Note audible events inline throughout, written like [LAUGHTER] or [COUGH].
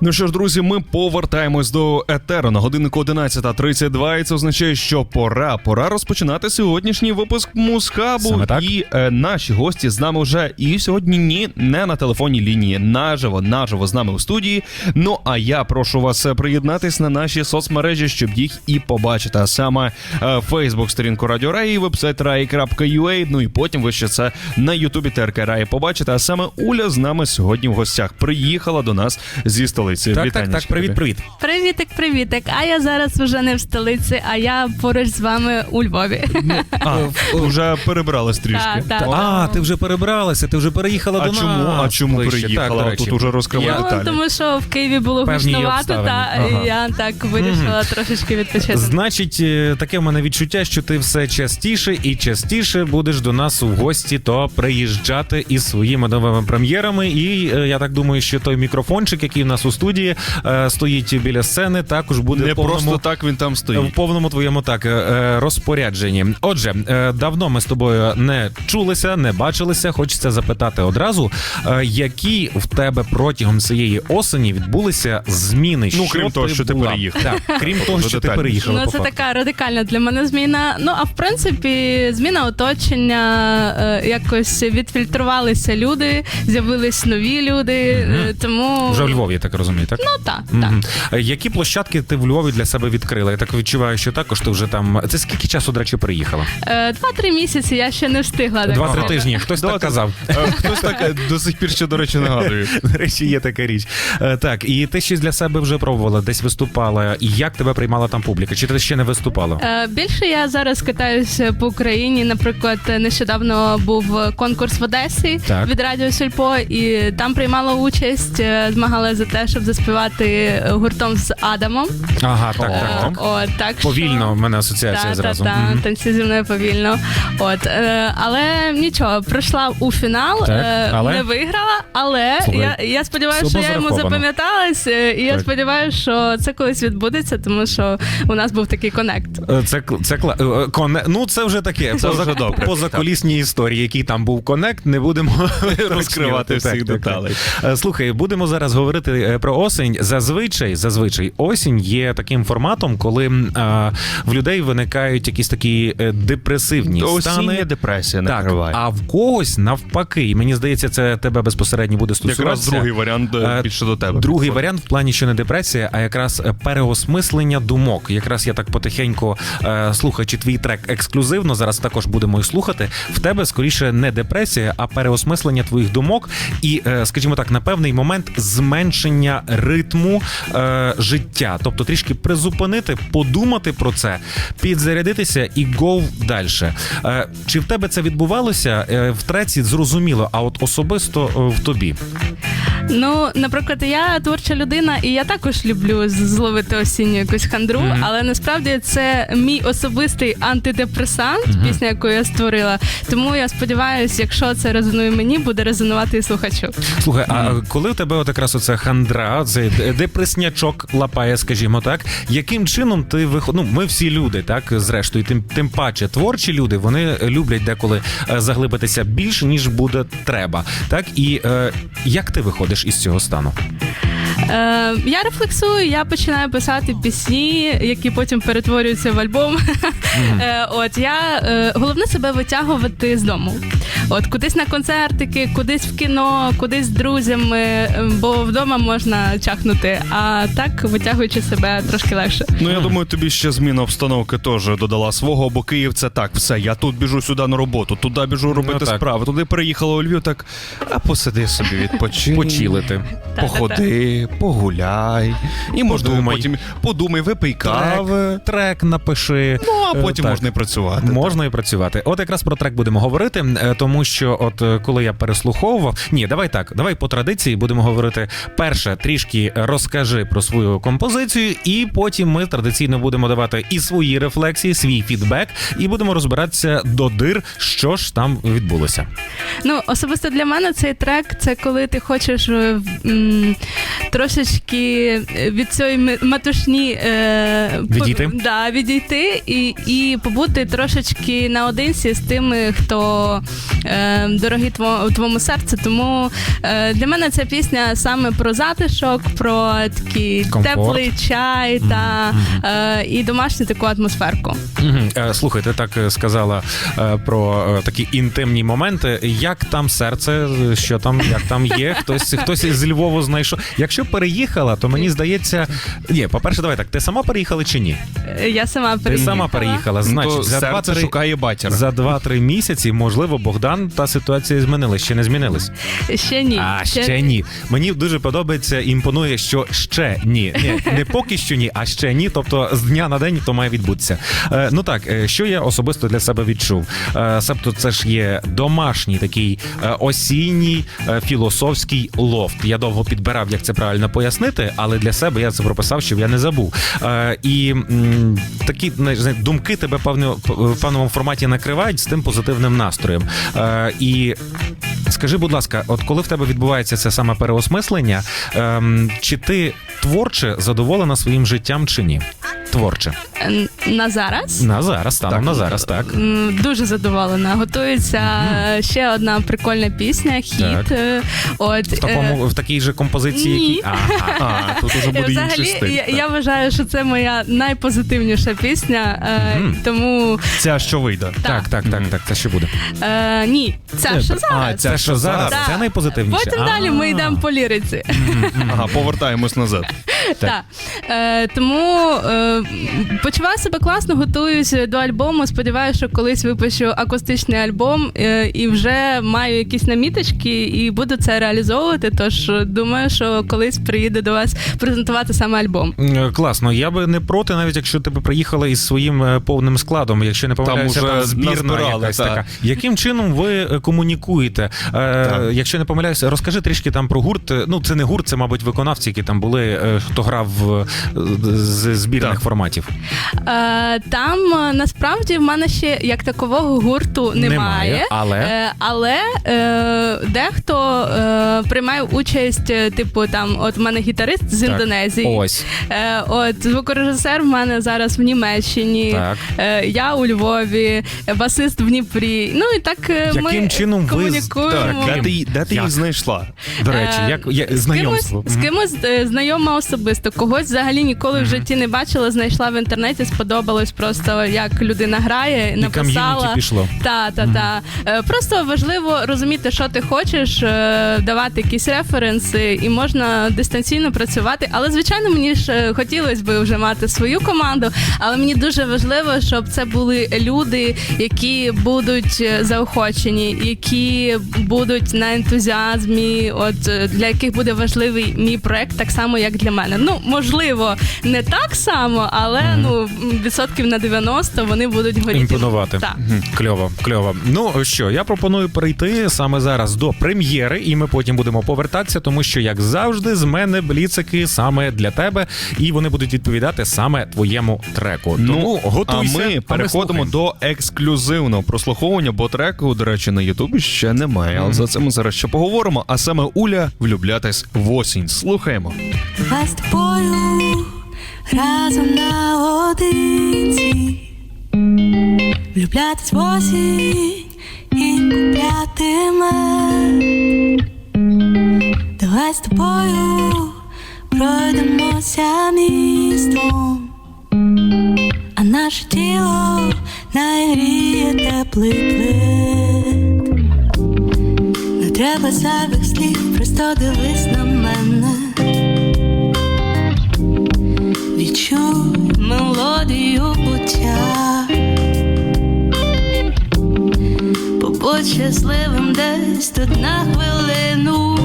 Ну що ж, друзі, ми повертаємось до етеру на годиннику 11.32, і це означає, що пора, пора розпочинати сьогоднішній випуск Мусхабу. Саме так. І е, наші гості з нами вже і сьогодні ні, не на телефонній лінії, наживо, наживо з нами у студії. Ну а я прошу вас е, приєднатись на наші соцмережі, щоб їх і побачити. А саме е, Фейсбук, сторінку Радіо Раї, вебсайт rai.ua, Ну і потім ви ще це на Ютубі ТРК Раї побачите. А саме Уля з нами сьогодні в гостях приїхала до нас зі столиці. Так, так, так, привіт, привіт. Привітик, привітик. А я зараз вже не в столиці, а я поруч з вами у Львові. А, вже перебралась трішки. Так, так. А, ти вже перебралася, ти вже переїхала А до нас. чому? А чому ближче. приїхала? Так. Тут уже розкривай Я- Ну, деталі. тому що в Києві було гучновато, та Ага. я так вирішила трошечки відпочити. Значить, е, таке в мене відчуття, що ти все частіше і частіше будеш до нас у гості, то приїжджати із своїми новими прем'єрами. І е, я так думаю, що той мікрофончик, який в нас у студії е, стоїть біля сцени, також буде Не в повному, просто так він там в повному твоєму так е, розпорядженні. Отже, е, давно ми з тобою не чулися, не бачилися. Хочеться запитати одразу, е, які в тебе протягом цієї осені відбулися зміни? Ну, крім того, що ти була? переїхав. Так, крім того, що ти переїхала. Ну, це така радикальна для мене зміна. Ну а в принципі, зміна оточення, е, якось відфільтрувалися люди, з'явились нові люди. е, Тому Вже у Львові, так розумію, так? ну так, так. Мгм. Е, Які площадки ти в Львові для себе відкрила? Я так відчуваю, що також ти вже там. Це скільки часу, до речі, приїхала? Е, Два-три місяці я ще не встигла. так Два-три сказати. тижні. Хтось так казав. Е, Хтось так е, до сих пір ще, до речі, нагадує. До речі, є така річ. Е, Так, і ти щось для себе вже пробувала, десь виступала. І як тебе приймала там публіка? Чи ти ще не виступала? Е, Більше я зараз катаюся по Україні. Наприклад, нещодавно був конкурс в Одесі Так. від Радіо Сільпо, і там приймала участь, е, змагала за те, щоб заспівати е, гуртом з Адамом. Ага, так, Е, так. так. От, так що- Повільно в мене асоціація та, зразу. Та, та, Мгм. танці зі мною повільно. От, е, але нічого, пройшла у фінал, Так, е, але? не виграла, але Слухай, я, я сподіваюся, що я йому зараховано. запам'яталась, е, і я Так. сподіваюся, що це колись відбудеться, тому що у нас був такий конект. Е, Це кл- це кла- е, коне. Ну це вже таке. Це вже добре. Позакулісні історії, який там був конект, не будемо [LAUGHS] Розкривати всіх так, так. деталей. Е, Слухай, будемо зараз говорити е, про осінь. Зазвичай, зазвичай, осінь є таким форматом, коли а, в людей виникають якісь такі е, депресивні Осіння стани. депресія Так, накриває. а в когось навпаки, і мені здається, це тебе безпосередньо буде стосуватися. Якраз другий варіант е, Е, більше до тебе. Другий підходить. варіант в плані, що не депресія, а якраз е, переосмислення думок. Якраз я так потихеньку слухаючи твій трек ексклюзивно. Зараз також будемо і слухати. В тебе скоріше не депресія, а переосмислення твоїх думок, і, скажімо так, на певний момент зменшення ритму е, життя. Тобто трішки призупинити, подумати про це, підзарядитися і гов далі. Е, чи в тебе це відбувалося? Е, в треці зрозуміло, а от особисто е, в тобі. Ну, наприклад, я творча людина, і я також люблю зловити осінню якусь хандру, Мгм. але насправді це мій особистий антидепресант, пісня, яку я створила. Тому я сподіваюся, якщо це резонує мені, буде резонувати і слухачу. Слухай, а коли у тебе от якраз оця хандра, цей д- депреснячок лапає, скажімо так, яким чином ти виход... Ну, ми всі люди, так зрештою, тим тим паче творчі люди, вони люблять деколи е, заглибитися більше, ніж буде треба. Так і е, як ти виходиш із цього стану? Е, я рефлексую, я починаю писати пісні, які потім перетворюються в альбом. [LAUGHS] Е, от я е, головне себе витягувати з дому. От кудись на концертики, кудись в кіно, кудись з друзями, е, бо вдома можна чахнути, а так витягуючи себе трошки легше. Ну я думаю, тобі ще зміна обстановки теж додала свого, бо Київ це так, все. Я тут біжу сюди на роботу, туди біжу робити Ну, справи. Туди переїхала у Львів, так а посиди собі, відпочинь. Почілити. Походи, погуляй. І можна потім подумай, випий кави. Трек напиши. Ну, а Е, потім так. можна і працювати. Можна і працювати. От якраз про трек будемо говорити, е, тому що, от е, коли я переслуховував, ні, давай так, давай по традиції будемо говорити. Перше, трішки розкажи про свою композицію, і потім ми традиційно будемо давати і свої рефлексії, свій фідбек, і будемо розбиратися до дир, що ж там відбулося. Ну, особисто для мене цей трек це коли ти хочеш е, м, трошечки е, від цієї матушні е, по- Відійти? Да, відійти і, і побути трошечки наодинці з тими, хто е, дорогі твоєму серці. Тому е, для мене ця пісня саме про затишок, про такий Комфорт. теплий чай та е, і домашню таку атмосферку. Е, Слухай, ти так е, сказала е, про е, такі інтимні моменти. Як там серце? Що там, як там є? [LAUGHS] Хтось хтось з Львову знайшов. Якщо переїхала, то мені здається, ні, по-перше, давай так. Ти сама переїхала чи ні? Я сама переїхала. Ти сама переїхала. Ну, Значить, за серце 2-3 шукає батір. за 2-3 місяці, можливо, Богдан та ситуація змінилась, ще не змінилась. Ще ні. А ще ні. Мені дуже подобається, імпонує, що ще ні. Ні, не поки що ні, а ще ні. Тобто з дня на день то має відбутися. Е, ну так, е, що я особисто для себе відчув. Е, себто, це ж є домашній такий е, осінній е, філософський лофт. Я довго підбирав, як це правильно пояснити, але для себе я це прописав, щоб я не забув. Е, і м, такі думки тебе певно в певному форматі накривають з тим позитивним настроєм. Е, і Скажи, будь ласка, от коли в тебе відбувається це саме переосмислення, ем, чи ти творче задоволена своїм життям чи ні? Творче. На зараз На зараз, станом Так. на зараз, так. М, дуже задоволена. Готується е, ще одна прикольна пісня, Так. хіт. Е, От В такому в такій же композиції, ні. які ага. А, тут уже Е, буде інший Взагалі, стиль. я, я вважаю, що це моя найпозитивніша пісня, е, Мгм. тому Ця що вийде. Так, так, так, так. Це що буде? е, ні, це що зараз. А, ця Це що зараз? Так. Це найпозитивніше. Потім далі ми йдемо по ліриці. Ага, повертаємось назад. Так. Е, тому е, почуваю себе класно, готуюсь до альбому. Сподіваюся, що колись випущу акустичний альбом е, і вже маю якісь наміточки і буду це реалізовувати. Тож думаю, що колись приїду до вас презентувати саме альбом. Е, Класно, я би не проти, навіть якщо ти б приїхала із своїм е, повним складом, якщо не помиляюся, уже там, збірна якась та. така. Яким чином ви е, комунікуєте? Е, якщо не помиляюся, розкажи трішки там про гурт. Ну, це не гурт, це, мабуть, виконавці, які там були, е, хто грав з збірних Так. форматів. Е, там е, насправді в мене ще як такового гурту немає. Немає, але? Е, але е, дехто е, приймає участь, е, типу, там, от в мене гітарист з Так. Індонезії. Ось. Е, от звукорежисер в мене зараз в Німеччині, Так. е, я у Львові, басист в Дніпрі. Ну і так е, Яким ми чином ви комунікуємо. Так, де ти, де ти їх знайшла? До речі, Е, як я, з. Кимось, з кимось знайома особисто, когось взагалі ніколи в житті не бачила, знайшла в інтернеті, сподобалось просто, як людина грає, І написала. пішло. Та, та, та. Е, Просто важливо розуміти, що ти хочеш, е, давати якісь референси, і можна дистанційно працювати. Але, звичайно, мені ж е, хотілося б вже мати свою команду, але мені дуже важливо, щоб це були люди, які будуть е, заохочені, які будуть на ентузіазмі, от е, для яких буде важливий мій проект, так само, як для мене. Ну, можливо, не так само, але ну відсотків на 90 вони будуть горіти. Імпонувати. Так. Кльово, кльово. Ну що, я пропоную перейти саме зараз до прем'єри, і ми потім будемо повертатися, тому що, як завжди, з мене бліцики саме для тебе, і вони будуть відповідати саме твоєму треку. Тому готуйся. Ну, а ми переходимо до ексклюзивного прослуховування, бо треку, до речі, на Ютубі ще немає. Але за це ми зараз ще поговоримо. А саме Уля влюблятись в осінь. Слухаємо. З тобою разом наодинці Влюблятись в осінь і купляти мед Давай з тобою пройдемося містом А наше тіло нагріє теплий плед Не треба зайвих слів, просто дивись на мене Відчуй мелодію буття Побудь щасливим десь тут на хвилину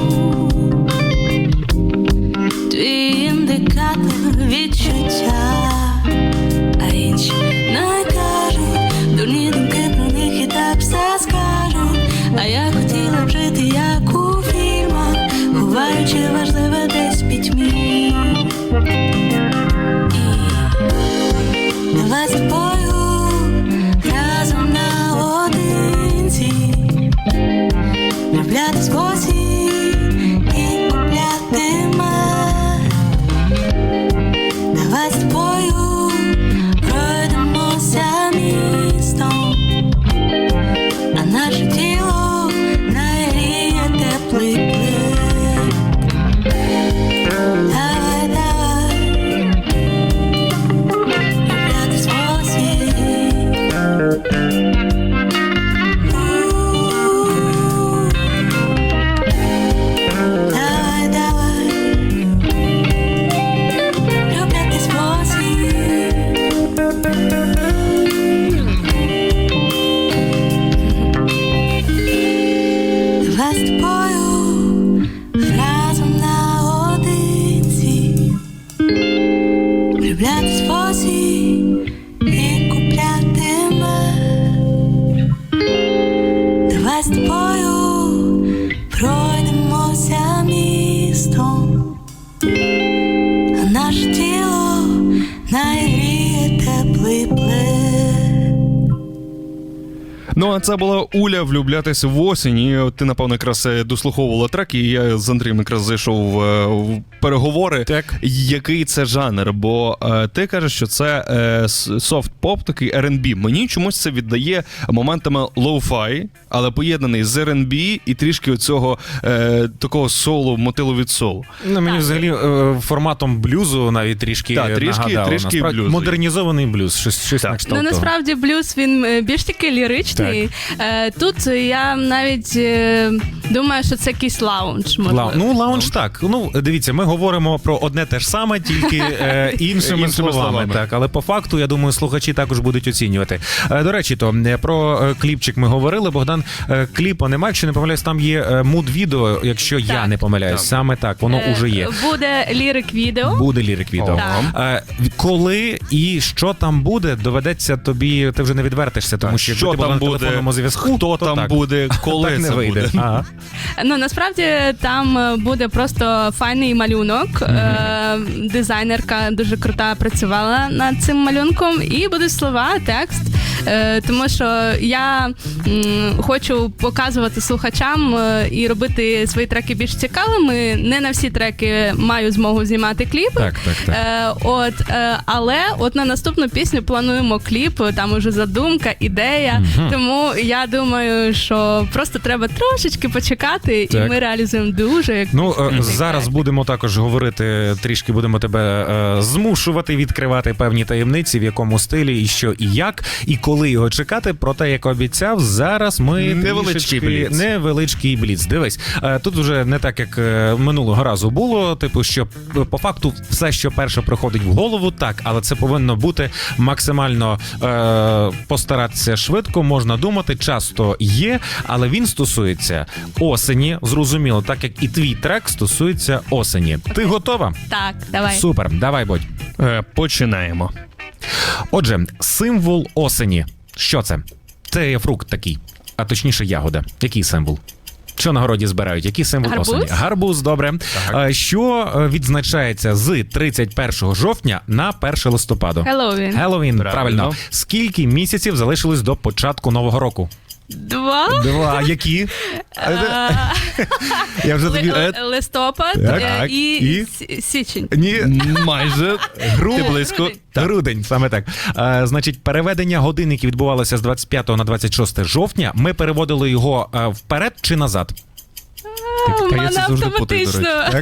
це була Уля влюблятись в осінь. І ти, напевно, якраз е, дослуховувала трек, і я з Андрієм якраз зайшов е, в переговори. Так. Який це жанр? Бо е, ти кажеш, що це софт-поп, такий R&B. Мені чомусь це віддає моментами лоу-фай, але поєднаний з R&B і трішки оцього такого солу, мотилу від солу. Ну, мені взагалі форматом блюзу навіть трішки Так, трішки- нагадало. трішки блюзу. Модернізований блюз, щось, щось Так. на кшталт Ну насправді блюз він більш такий ліричний. Е, Тут я навіть е, думаю, що це якийсь лаунж. Можливо. Лау- Ну, лаунж так. Ну, дивіться, ми говоримо про одне те ж саме, тільки е, [LAUGHS] іншими, Іншими словами. словами. Так, але по факту, я думаю, слухачі також будуть оцінювати. Е, до речі, то е, про кліпчик ми говорили. Богдан, е, кліпа немає, якщо не помиляюсь, там є е, муд-відео, якщо я не помиляюсь. Так. Саме так, воно Е, уже є. Буде лірик відео. Буде лірик відео. Е, коли і що там буде, доведеться тобі. Ти вже не відвертишся, тому Так, що що якби ти там буде, телефонному зв'язку, Хто там так. буде, [LAUGHS] коли так не це вийде. буде? Ага. Ну насправді там е, буде просто файний малюнок. Е, Дизайнерка дуже крута працювала над цим малюнком, і будуть слова, текст. Е, Тому що я м, хочу показувати слухачам е, і робити свої треки більш цікавими. Не на всі треки маю змогу знімати кліпи. Так, так, так. Е, от, е, але от на наступну пісню плануємо кліп, там уже задумка, ідея. Тому я думаю, що просто треба трошечки почекати, Так. і ми реалізуємо дуже як Ну е, зараз будемо також говорити трішки будемо тебе е, змушувати відкривати певні таємниці, в якому стилі і що і як, і коли його чекати. Проте, як обіцяв, зараз ми Невеличкий трішечки- бліц. невеличкий бліц. Дивись, е, тут вже не так, як е, минулого разу було. Типу, що е, по факту все, що перше приходить в голову, так, але це повинно бути максимально е, постаратися швидко. Можна думати, часто є, але він стосується осені. Зрозуміло, так як і твій трек стосується осені. Ти готова? Так, давай. Супер, давай, будь. Е, Починаємо. Отже, символ осені. Що це? Це є фрукт такий, а точніше ягода. Який символ? Що на городі збирають? Які символ Гарбуз? осені? Гарбуз, добре. А, Що е, відзначається з 31 жовтня на 1 листопада? Хеллоуін. Хеллоуін, правильно. Правильно. Скільки місяців залишилось до початку нового року? Два. Два. Які? Е, [LAUGHS] Я вже тобі. ли- Листопад Так, е, так, і, і? с- січень. Ні. Майже [LAUGHS] Гру- ти близько. Грудень. Грудень, саме так. Е, значить, переведення годинників відбувалося з 25 на 26 жовтня. Ми переводили його е, вперед чи назад? У мене до автоматично. [LAUGHS]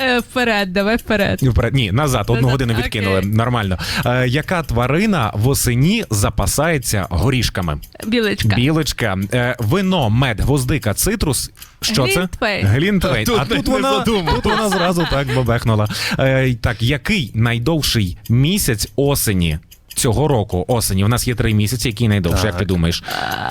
Е, Вперед, давай вперед. Вперед. Ні, назад. Одну Назад, годину окей. відкинули. Нормально. Е, яка тварина восені запасається горішками? Біличка. Білочка, е, вино, мед, гвоздика, цитрус. Що це? Глінтвейн. Глінтвейн. А тут вона, тут вона зразу так бабехнула. Е, так, який найдовший місяць осені? Цього року осені. У нас є три місяці. Який найдовший, як ти думаєш?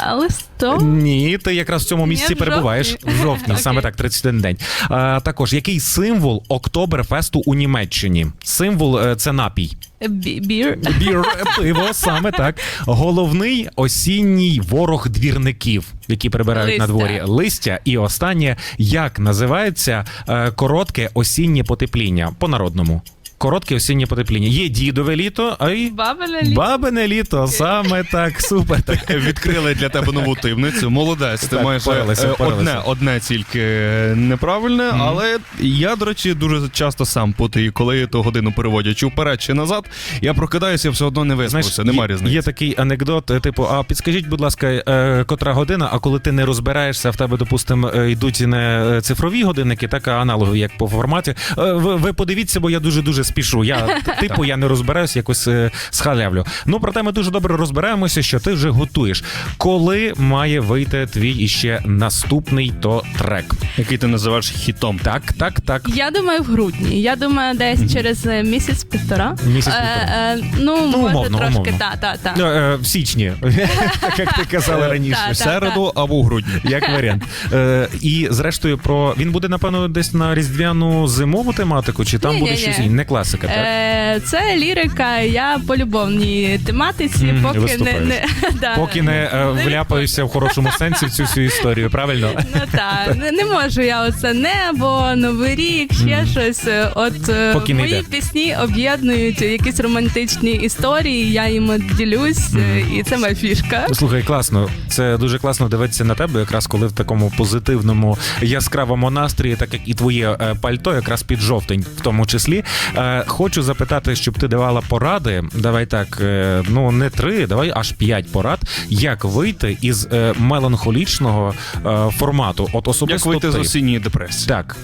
А, Листопад. Ні, ти якраз в цьому Ні, місці в перебуваєш в жовтні, [LAUGHS] саме так, 31 день. А, також який символ Октоберфесту у Німеччині? Символ е, це напій. Бі- Бір. Бір пиво, саме так. Головний осінній ворог двірників, які прибирають на Листя. дворі листя. І останнє, як називається е, коротке осіннє потепління по народному. Коротке осіннє потепління. Є дідове літо, а й Бабине літо. бабине літо. Саме так, супер. Відкрили для тебе нову таємницю. Молодець. Ти Так, маєш впоралися, е, впоралися. одне, одне тільки е, неправильне, але я, до речі, дуже часто сам путаю, коли ту годину переводять чи вперед, чи назад. Я прокидаюся, все одно не виспався. Нема є, різниці. Є такий анекдот, е, типу, а підскажіть, будь ласка, е, котра година, а коли ти не розбираєшся, в тебе, допустимо, е, йдуть не е, цифрові годинники, так а аналогові, як по форматі. Е, Ви, ви подивіться, бо я дуже-дуже спішу. Я, [LAUGHS] типу, я не розбираюся, якось е, схалявлю. Ну, проте ми дуже добре розбираємося, що ти вже готуєш. Коли має вийти твій іще наступний то трек? Який ти називаєш хітом. Так, так, так. Я думаю, в грудні. Я думаю, десь через е, місяць-півтора. Місяць-півтора. Е, е, ну, може, умовно, трошки, умовно. та, та, та. Е, е, В січні, [LAUGHS] так як ти казала раніше. В середу або в грудні. Як варіант. Е, і зрештою, про він буде, напевно, десь на різдвяну зимову тематику, чи там буде щось не класика, так? Е, це лірика, я по любовній тематиці, Мгм, поки не, виступаєш. не, [LAUGHS] да, Поки не е, вляпаюся в хорошому сенсі в цю всю історію, правильно? Ну так, не, не можу я оце небо, новий рік, ще щось. От е, Поки не мої йде. пісні об'єднують якісь романтичні історії, я їм ділюсь, е, і це моя фішка. Слухай, класно. Це дуже класно дивитися на тебе, якраз коли в такому позитивному яскравому настрої, так як і твоє е, пальто, якраз під жовтень, в тому числі. Е, Хочу запитати, щоб ти давала поради. Давай так, е, ну не три, давай аж п'ять порад, як вийти із е, меланхолічного е, формату. От Як особисто вийти з осінньої депресії? Так,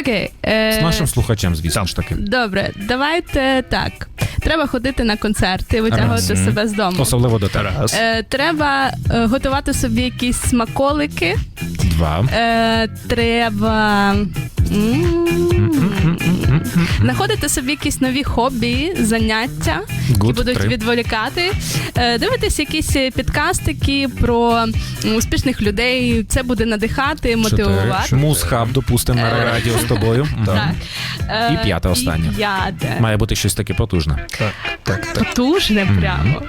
Окей. Е, з нашим слухачем, звісно ж таки. Добре, давайте так. Треба ходити на концерти, витягувати Раз. себе з дому. Особливо до. Раз. Е, треба е, готувати собі якісь смаколики. Два. Е, треба. м, [LAUGHS] Знаходити собі якісь нові хобі, заняття, які Good. будуть Три. відволікати, е, дивитись якісь підкастики про успішних людей. Це буде надихати, мотивувати. Чотири. Музхаб, допустимо, на Е. радіо з [LAUGHS] тобою. Так. Е, І п'яте останнє. П'яте. Має бути щось таке потужне. Так, так, так. Потужне прямо.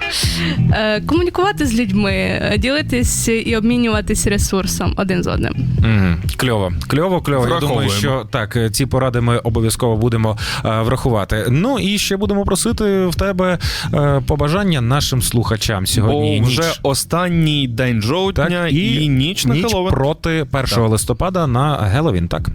Е, комунікувати з людьми, ділитись і обмінюватись ресурсом один з одним. Мгм. Кльово, кльово, кльово. Я думаю, Враховуємо. що так, ці поради ми обов'язково будемо е, врахувати. Ну і ще будемо просити в тебе е, побажання нашим слухачам сьогодні. Бо ніч. останній день жовтня Так, і, ніч на Хеллоуін. проти 1 листопада на Геловін, так?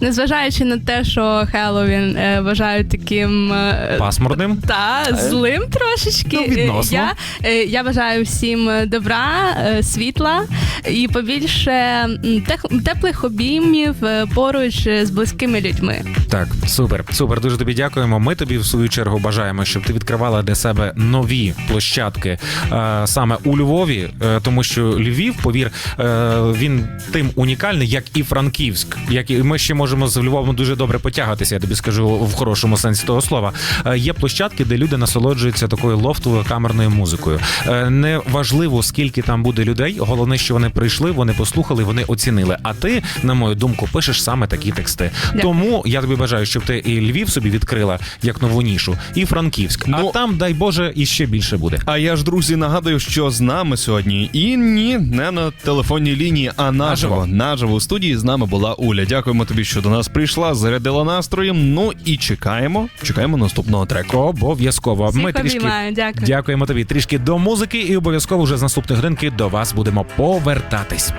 Незважаючи на те, що Хеллоуін е, вважають таким е, Пасмурним. та злим трошечки. Ну, відносно. Е, Я, е, я бажаю всім добра, е, світла і побільше м, тех- теплих обіймів е, поруч з близькими людьми. Так, супер, супер. Дуже тобі дякуємо. Ми тобі в свою чергу бажаємо, щоб ти відкривала для себе нові площадки е, саме у Львові, е, тому що Львів, повір, е, він тим унікальний, як і Франківськ. Як і ми ще можемо з Львовом дуже добре потягатися. Я тобі скажу в хорошому сенсі того слова. Е, є площадки, де люди насолоджуються такою лофтовою камерною музикою. Е, не важливо, скільки там буде людей. Головне, що вони прийшли, вони послухали, вони оцінили. А ти, на мою думку, пишеш саме такі тексти. Дякую. Тому я тобі бажаю, щоб ти і Львів собі відкрила як нову нішу, і Франківськ. Ну- а там, дай Боже, іще більше буде. А я ж, друзі, нагадую, що з нами сьогодні і ні, не на телефонній лінії, а наживо. Наживо. Наживо у студії з нами була Уля. Дякуємо тобі, що до нас прийшла, зарядила настроєм. Ну і чекаємо, чекаємо наступного треку. Обов'язково. Всіх Ми трішки обіймаю, дякую. дякуємо тобі трішки до музики, і обов'язково вже з наступної годинки до вас будемо повертатись.